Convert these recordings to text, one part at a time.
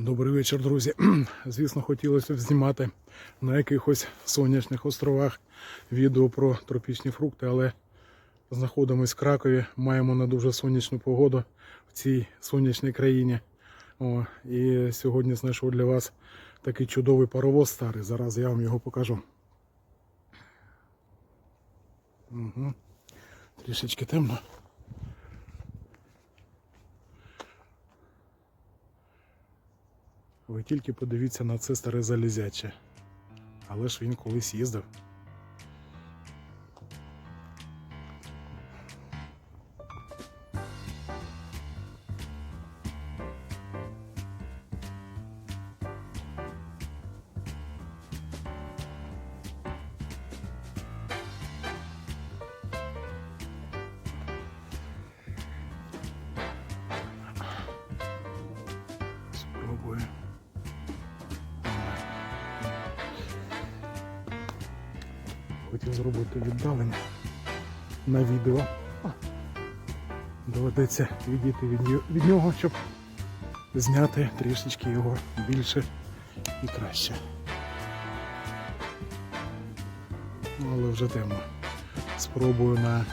Добрий вечір, друзі. Звісно, хотілося б знімати на якихось сонячних островах відео про тропічні фрукти, але знаходимось в Кракові, маємо не дуже сонячну погоду в цій сонячній країні. О, і сьогодні знайшов для вас такий чудовий паровоз старий. Зараз я вам його покажу. Угу. Трішечки темно. Ви тільки подивіться на це старе залізяче. Але ж він колись їздив. Хотів зробити віддалення на відео. Доведеться відійти від, нього- щоб зняти трішечки його більше і краще. Але вже темно. Спробую на,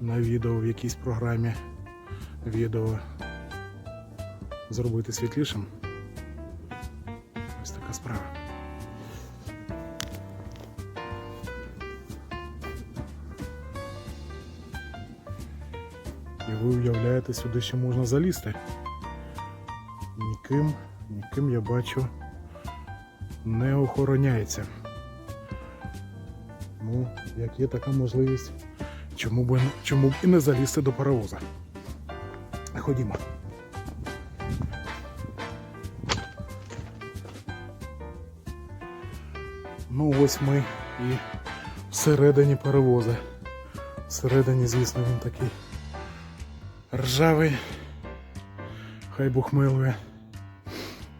на відео в якійсь програмі відео зробити світлішим. Ось така справа. І ви уявляєте, сюди ще можна залізти. Ніким, ніким я бачу не охороняється. Ну, як є така можливість, чому б, чому б і не залізти до паровоза. Ходімо. Ну ось ми і всередині паровоза. Всередині, звісно, він такий ржавий. Хай Бог милує.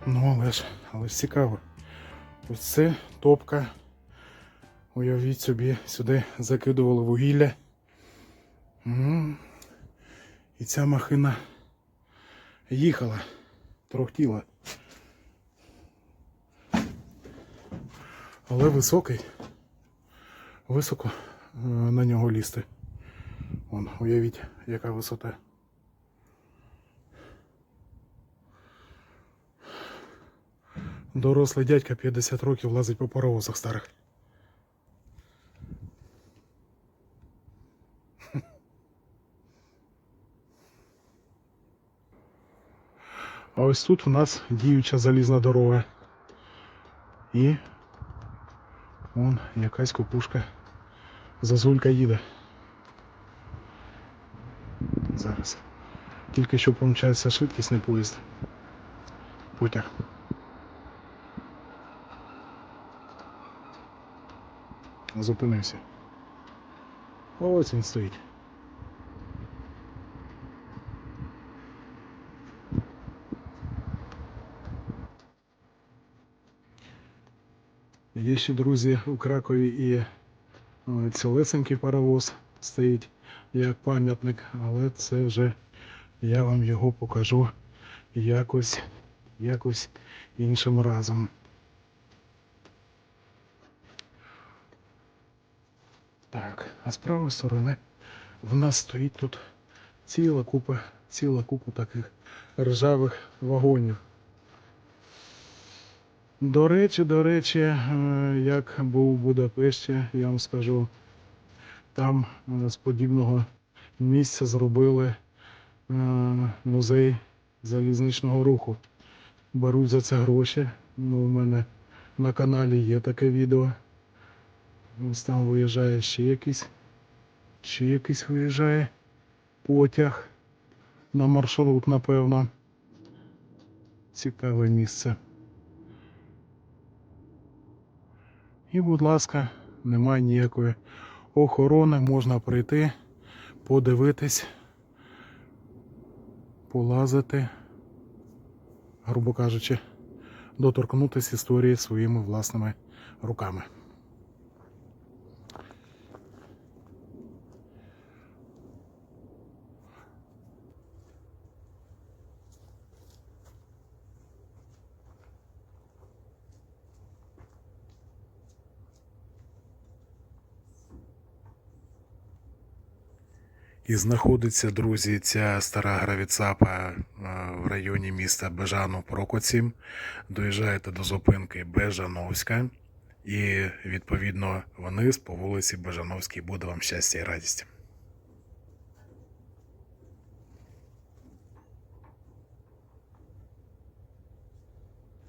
Ну, але ж, але ж цікаво. Ось це топка. Уявіть собі, сюди закидували вугілля. І ця махина їхала, трохтіла. Але високий. Високо е, на нього лізти. Вон, уявіть, яка висота. Дорослий дядька 50 років лазить по паровозах старих. А ось тут у нас діюча залізна дорога. І вон якась кукушка. Зазулька їде. Зараз. Тільки що помчався швидкісний поїзд. Потяг. Зупинився. Ось він стоїть. Є ще друзі у Кракові і е, цілесенький паровоз стоїть як пам'ятник, але це вже я вам його покажу якось, якось іншим разом. Так, а з правої сторони в нас стоїть тут ціла купа, ціла купа таких ржавих вагонів. До речі, до речі, е, як був у Будапешті, я вам скажу, там е, з подібного місця зробили е, музей залізничного руху. Беруть за це гроші. Ну, у мене на каналі є таке відео. Ось там виїжджає ще якийсь, ще якийсь виїжджає потяг на маршрут, напевно. Цікаве місце. І, будь ласка, немає ніякої охорони, можна прийти, подивитись, полазити, грубо кажучи, доторкнутися історії своїми власними руками. І знаходиться, друзі, ця стара гравіцапа е, в районі міста Бежану Прокоцім. Доїжджаєте до зупинки Бежановська, і відповідно вниз по вулиці Бежановській буде вам щастя і радість.